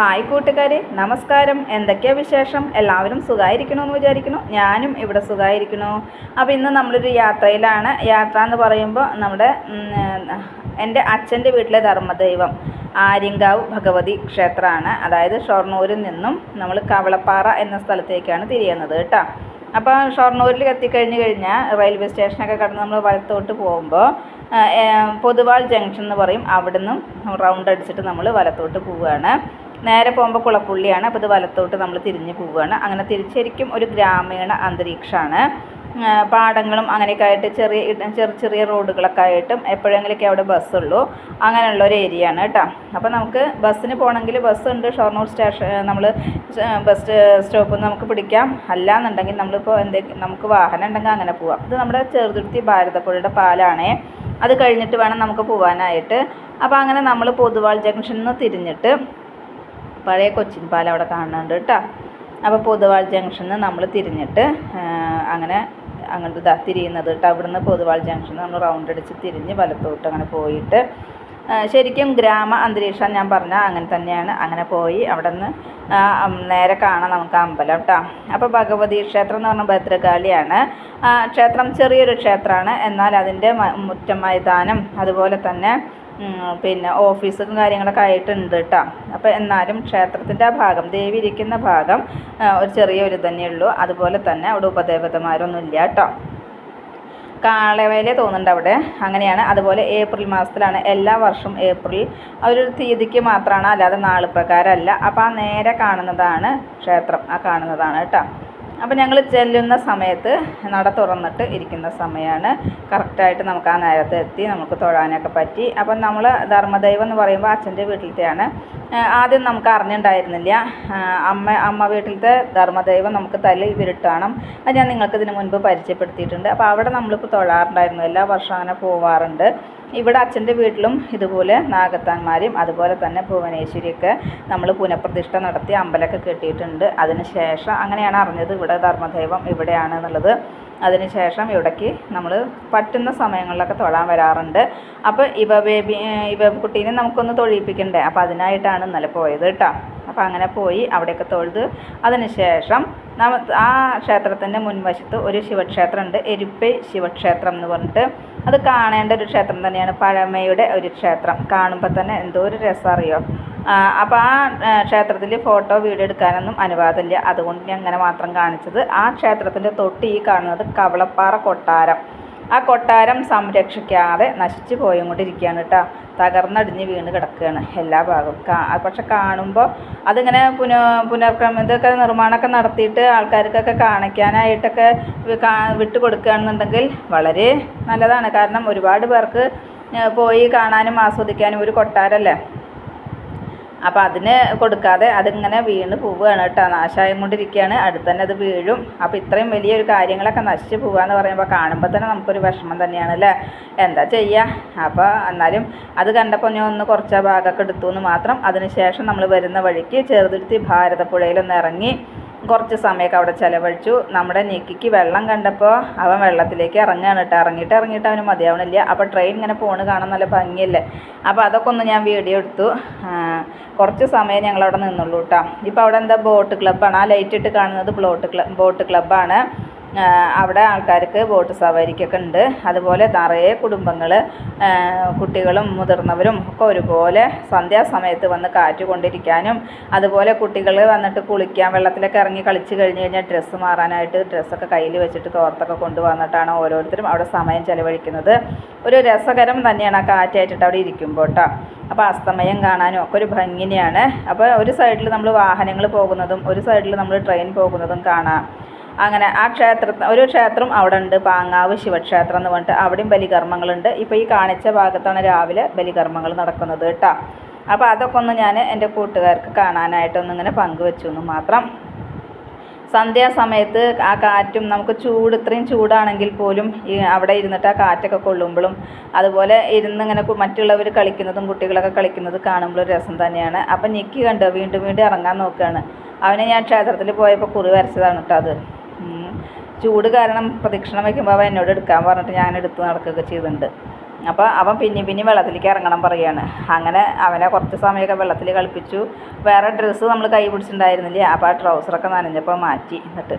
Hi കൂട്ടുകാരെ നമസ്കാരം. എന്തൊക്കെയാ വിശേഷം? എല്ലാവരും സുഖമായിരിക്കണോ എന്ന് വിചാരിക്കുന്നു. ഞാനും ഇവിടെ സുഖമായിരിക്കണോ അപ്പോൾ ഇന്ന് നമ്മളൊരു യാത്രയിലാണ്. യാത്ര എന്ന് പറയുമ്പോൾ നമ്മുടെ എന്റെ അച്ഛന്റെ വീട്ടിലെ ധർമ്മദൈവം ആര്യങ്കാവ് ഭഗവതി ക്ഷേത്രമാണ്. അതായത് ഷൊർണൂരിൽ നിന്നും നമ്മൾ കവളപ്പാറ എന്ന സ്ഥലത്തേക്കാണ് തിരിയുന്നത് കേട്ടോ. അപ്പോൾ ഷൊർണൂരിൽ എത്തിക്കഴിഞ്ഞ് കഴിഞ്ഞാൽ റെയിൽവേ സ്റ്റേഷനൊക്കെ കടന്ന് നമ്മൾ വലത്തോട്ട് പോകുമ്പോൾ പൊതുവാൾ ജംഗ്ഷൻ എന്ന് പറയും. അവിടുന്ന് റൗണ്ട് അടിച്ചിട്ട് നമ്മൾ വലത്തോട്ട് പോവുകയാണ് നേരെ പോകുമ്പോൾ കുളപ്പുള്ളിയാണ്. അപ്പോൾ ഇത് വലത്തോട്ട് നമ്മൾ തിരിഞ്ഞ് പോവുകയാണ് അങ്ങനെ തിരിച്ചരിക്കും ഒരു ഗ്രാമീണ അന്തരീക്ഷമാണ് പാടങ്ങളും അങ്ങനെയൊക്കെ ആയിട്ട് ചെറിയ ചെറിയ ചെറിയ റോഡുകളൊക്കെ ആയിട്ടും എപ്പോഴെങ്കിലൊക്കെ അവിടെ ബസ്സുള്ളൂ. അങ്ങനെയുള്ള ഒരു ഏരിയ ആണ് കേട്ടോ. അപ്പോൾ നമുക്ക് ബസ്സിന് പോകണമെങ്കിൽ ബസ്സുണ്ട്. ഷൊർണൂർ സ്റ്റേഷൻ നമ്മൾ ബസ് സ്റ്റോപ്പിൽ നിന്ന് നമുക്ക് പിടിക്കാം. അല്ലാന്നുണ്ടെങ്കിൽ നമ്മളിപ്പോൾ എന്തെങ്കിലും നമുക്ക് വാഹനം ഉണ്ടെങ്കിൽ അങ്ങനെ പോവാം. ഇത് നമ്മുടെ ചെറുതുരുത്തി ഭാരതപ്പുഴയുടെ പാലാണേ. അത് കഴിഞ്ഞിട്ട് വേണം നമുക്ക് പോകാനായിട്ട് അപ്പോൾ അങ്ങനെ നമ്മൾ പൊതുവാൾ ജംഗ്ഷനിൽ നിന്ന് തിരിഞ്ഞിട്ട് പഴയ കൊച്ചിൻ പാലം അവിടെ കാണുന്നുണ്ട് കേട്ടോ. അപ്പോൾ പൊതുവാൾ ജംഗ്ഷനിൽ നമ്മൾ തിരിഞ്ഞിട്ട് അങ്ങനെ അങ്ങോട്ട് ഇതാ തിരിയുന്നത് കേട്ടോ. അവിടുന്ന് പൊതുവാൾ ജംഗ്ഷനിൽ നമ്മൾ റൗണ്ട് അടിച്ച് തിരിഞ്ഞ് വലത്തോട്ട് അങ്ങനെ പോയിട്ട് ശരിക്കും ഗ്രാമ അന്തരീക്ഷം ഞാൻ പറഞ്ഞ അങ്ങനെ തന്നെയാണ്. അങ്ങനെ പോയി അവിടെ നിന്ന് നേരെ കാണാം നമുക്ക് അമ്പലം കേട്ടോ. അപ്പോൾ ഭഗവതി ക്ഷേത്രം എന്ന് പറഞ്ഞാൽ ഭദ്രകാളിയാണ്. ക്ഷേത്രം ചെറിയൊരു ക്ഷേത്രമാണ്. എന്നാൽ അതിന്റെ മുറ്റ മൈതാനം അതുപോലെ തന്നെ പിന്നെ ഓഫീസും കാര്യങ്ങളൊക്കെ ആയിട്ടുണ്ട് കേട്ടോ അപ്പോൾ എന്നാലും ക്ഷേത്രത്തിന്റെ ആ ഭാഗം ദേവി ഇരിക്കുന്ന ഭാഗം ഒരു ചെറിയൊരു തന്നെ ഉള്ളൂ. അതുപോലെ തന്നെ അവിടെ ഉപദേവതമാരൊന്നും ഇല്ല കേട്ടോ കാളവേല തോന്നുന്നുണ്ട് അവിടെ. അങ്ങനെയാണ്. അതുപോലെ ഏപ്രിൽ മാസത്തിലാണ് എല്ലാ വർഷവും ഏപ്രിൽ. ഒരു തീയതിക്ക് മാത്രമാണ് അല്ലാതെ നാൾ പ്രകാരമല്ല. അപ്പോൾ ആ നേരെ കാണുന്നതാണ് ക്ഷേത്രം. ആ കാണുന്നതാണ് കേട്ടോ അപ്പോൾ ഞങ്ങൾ ചെല്ലുന്ന സമയത്ത് നട തുറന്നിട്ട് ഇരിക്കുന്ന സമയമാണ് കറക്റ്റായിട്ട് നമുക്ക് ആ നേരത്തെ എത്തി നമുക്ക് തൊഴാനൊക്കെ പറ്റി. അപ്പം നമ്മൾ ധർമ്മദൈവം എന്ന് പറയുമ്പോൾ അച്ഛന്റെ വീട്ടിലത്തെയാണ്. ആദ്യം നമുക്ക് അറിഞ്ഞിട്ടുണ്ടായിരുന്നില്ല അമ്മ അമ്മ വീട്ടിലത്തെ ധർമ്മദൈവം നമുക്ക് തല വിരുട്ടാണം അത് ഞാൻ നിങ്ങൾക്ക് ഇതിന് മുൻപ് പരിചയപ്പെടുത്തിയിട്ടുണ്ട്. അപ്പോൾ അവിടെ നമ്മളിപ്പോൾ തൊഴാറുണ്ടായിരുന്നു. എല്ലാ വർഷം അങ്ങനെ പോവാറുണ്ട്. ഇവിടെ അച്ഛന്റെ വീട്ടിലും ഇതുപോലെ നാഗത്താന്മാരെയും അതുപോലെ തന്നെ ഭുവനേശ്വരിയൊക്കെ നമ്മൾ പുനഃപ്രതിഷ്ഠ നടത്തി അമ്പലമൊക്കെ കെട്ടിയിട്ടുണ്ട്. അതിനുശേഷം അങ്ങനെയാണ് അറിഞ്ഞത് ഇവിടെ ധർമ്മദൈവം ഇവിടെയാണ് എന്നുള്ളത്. അതിനുശേഷം ഇവിടേക്ക് നമ്മൾ പറ്റുന്ന സമയങ്ങളിലൊക്കെ തൊഴാൻ വരാറുണ്ട്. അപ്പോൾ ഇവ ബേബി ഇവ കുട്ടീനെ നമുക്കൊന്ന് തൊഴിയിപ്പിക്കണ്ടേ അപ്പോൾ അതിനായിട്ടാണ് ഇന്നലെ പോയത് കേട്ടോ. അപ്പോൾ അങ്ങനെ പോയി അവിടെയൊക്കെ തൊഴുത് അതിന് ശേഷം നമ്മ ആ ക്ഷേത്രത്തിന്റെ മുൻവശത്ത് ഒരു ശിവക്ഷേത്രമുണ്ട്. എരിപ്പൈ ശിവക്ഷേത്രം എന്ന് പറഞ്ഞിട്ട്. അത് കാണേണ്ട ഒരു ക്ഷേത്രം തന്നെയാണ് പഴമയുടെ ഒരു ക്ഷേത്രം. കാണുമ്പോൾ തന്നെ എന്തോ ഒരു രസം അറിയോ? അപ്പോൾ ആ ക്ഷേത്രത്തിൽ ഫോട്ടോ വീഡിയോ എടുക്കാനൊന്നും അനുവാദമില്ല. അതുകൊണ്ട് ഞാൻ അങ്ങനെ മാത്രം കാണിച്ചത്. ആ ക്ഷേത്രത്തിന്റെ തൊട്ട് ഈ കാണുന്നത് കവളപ്പാറ കൊട്ടാരം. ആ കൊട്ടാരം സംരക്ഷിക്കാതെ നശിച്ചു പോയിക്കൊണ്ടിരിക്കുകയാണ് കേട്ടോ. തകർന്നടിഞ്ഞ് വീണ് കിടക്കുകയാണ് എല്ലാ ഭാഗവും. കാ പക്ഷെ കാണുമ്പോൾ അതിങ്ങനെ പുന പുനർക്രമ ഇതൊക്കെ നിർമ്മാണമൊക്കെ നടത്തിയിട്ട് ആൾക്കാർക്കൊക്കെ കാണിക്കാനായിട്ടൊക്കെ വിട്ടു കൊടുക്കുകയാണെന്നുണ്ടെങ്കിൽ വളരെ നല്ലതാണ്. കാരണം ഒരുപാട് പേർക്ക് പോയി കാണാനും ആസ്വദിക്കാനും ഒരു കൊട്ടാരല്ലേ അപ്പോൾ അതിന് കൊടുക്കാതെ അതിങ്ങനെ വീണ് പോവുകയാണ് കേട്ടോ. നാശമായും കൊണ്ടിരിക്കുകയാണ് അടുത്ത് തന്നെ അത് വീഴും. അപ്പോൾ ഇത്രയും വലിയൊരു കാര്യങ്ങളൊക്കെ നശിച്ച് പോവുക എന്ന് പറയുമ്പോൾ കാണുമ്പോൾ തന്നെ നമുക്കൊരു വിഷമം തന്നെയാണ് അല്ലേ? എന്താ ചെയ്യുക അപ്പോൾ എന്നാലും അത് കണ്ടപ്പോൾ ഞാൻ ഒന്ന് കുറച്ച് ഭാഗമൊക്കെ എടുത്തു എന്ന് മാത്രം അതിന് ശേഷം നമ്മൾ വരുന്ന വഴിക്ക് ചെറുതുരുത്തി ഭാരതപ്പുഴയിലൊന്ന് ഇറങ്ങി കുറച്ച് സമയമൊക്കെ അവിടെ ചിലവഴിച്ചു. നമ്മുടെ നിക്കിക്ക് വെള്ളം കണ്ടപ്പോൾ അവൻ വെള്ളത്തിലേക്ക് ഇറങ്ങുകയാണ് കേട്ടോ. ഇറങ്ങിയിട്ട് ഇറങ്ങിയിട്ട് അവന് മതിയാവണില്ല. അപ്പോൾ ട്രെയിൻ ഇങ്ങനെ പോണ് കാണാൻ നല്ല ഭംഗിയല്ലേ? അപ്പോൾ അതൊക്കെ ഒന്ന് ഞാൻ വീഡിയോ എടുത്തു. കുറച്ച് സമയം ഞങ്ങളവിടെ നിന്നുള്ളൂ കേട്ടോ. ഇപ്പോൾ അവിടെ എന്താ ബോട്ട് ക്ലബ്ബാണ് ആ ലൈറ്റ് ഇട്ട് കാണുന്നത് ബോട്ട് ക്ലബ് ബോട്ട് ക്ലബ്ബാണ് അവിടെ ആൾക്കാർക്ക് ബോട്ട് സവാരിക്കൊക്കെ ഉണ്ട്. അതുപോലെ നിറയെ കുടുംബങ്ങൾ കുട്ടികളും മുതിർന്നവരും ഒക്കെ ഒരുപോലെ സന്ധ്യാസമയത്ത് വന്ന് കാറ്റ് കൊണ്ടിരിക്കാനും അതുപോലെ കുട്ടികൾ വന്നിട്ട് കുളിക്കാൻ വെള്ളത്തിലൊക്കെ ഇറങ്ങി കളിച്ച് കഴിഞ്ഞ് കഴിഞ്ഞാൽ ഡ്രസ്സ് മാറാനായിട്ട് ഡ്രസ്സൊക്കെ കയ്യിൽ വെച്ചിട്ട് തോർത്തൊക്കെ കൊണ്ടുവന്നിട്ടാണ് ഓരോരുത്തരും അവിടെ സമയം ചിലവഴിക്കുന്നത്. ഒരു രസകരം തന്നെയാണ് ആ കാറ്റായിട്ടിട്ട് അവിടെ ഇരിക്കുമ്പോൾ കേട്ടോ അപ്പോൾ അസ്തമയം കാണാനും ഒക്കെ ഒരു ഭംഗിനെയാണ്. അപ്പോൾ ഒരു സൈഡിൽ നമ്മൾ വാഹനങ്ങൾ പോകുന്നതും ഒരു സൈഡിൽ നമ്മൾ ട്രെയിൻ പോകുന്നതും കാണാം. അങ്ങനെ ആ ക്ഷേത്ര ഒരു ക്ഷേത്രം അവിടെ ഉണ്ട് പാങ്ങാവ് ശിവക്ഷേത്രം എന്ന് പറഞ്ഞിട്ട് അവിടെയും ബലികർമ്മങ്ങളുണ്ട്. ഇപ്പോൾ ഈ കാണിച്ച ഭാഗത്താണ് രാവിലെ ബലികർമ്മങ്ങൾ നടക്കുന്നത് കേട്ടോ. അപ്പോൾ അതൊക്കെ ഒന്ന് ഞാൻ എന്റെ കൂട്ടുകാർക്ക് കാണാനായിട്ടൊന്നും ഇങ്ങനെ പങ്കുവെച്ചു എന്ന് മാത്രം. സന്ധ്യാസമയത്ത് ആ കാറ്റും നമുക്ക് ചൂട് ഇത്രയും ചൂടാണെങ്കിൽ പോലും ഈ അവിടെ ഇരുന്നിട്ട് ആ കാറ്റൊക്കെ കൊള്ളുമ്പോഴും അതുപോലെ ഇരുന്നിങ്ങനെ മറ്റുള്ളവർ കളിക്കുന്നതും കുട്ടികളൊക്കെ കളിക്കുന്നത് കാണുമ്പോൾ ഒരു രസം തന്നെയാണ്. അപ്പം ഞെക്കി കണ്ടോ? വീണ്ടും വീണ്ടും ഇറങ്ങാൻ നോക്കുകയാണ്. അവനെ ഞാൻ ക്ഷേത്രത്തിൽ പോയപ്പോൾ കുറി വരച്ചതാണ് കേട്ടോ അത്. ചൂട് കാരണം പ്രദക്ഷിണം വയ്ക്കുമ്പോൾ അവൻ എന്നോട് എടുക്കാൻ പറഞ്ഞിട്ട് ഞാൻ എടുത്ത് നടക്കുകയൊക്കെ ചെയ്തിട്ടുണ്ട്. അപ്പോൾ അവൻ പിന്നെയും പിന്നെയും വെള്ളത്തിലേക്ക് ഇറങ്ങണം പറയുകയാണ് അങ്ങനെ അവനെ കുറച്ച് സമയമൊക്കെ വെള്ളത്തിൽ കളിപ്പിച്ചു. വേറെ ഡ്രസ്സ് നമ്മൾ കൈ പിടിച്ചിട്ടുണ്ടായിരുന്നില്ലേ? അപ്പോൾ ആ ട്രൗസറൊക്കെ നനഞ്ഞപ്പോൾ മാറ്റി എന്നിട്ട്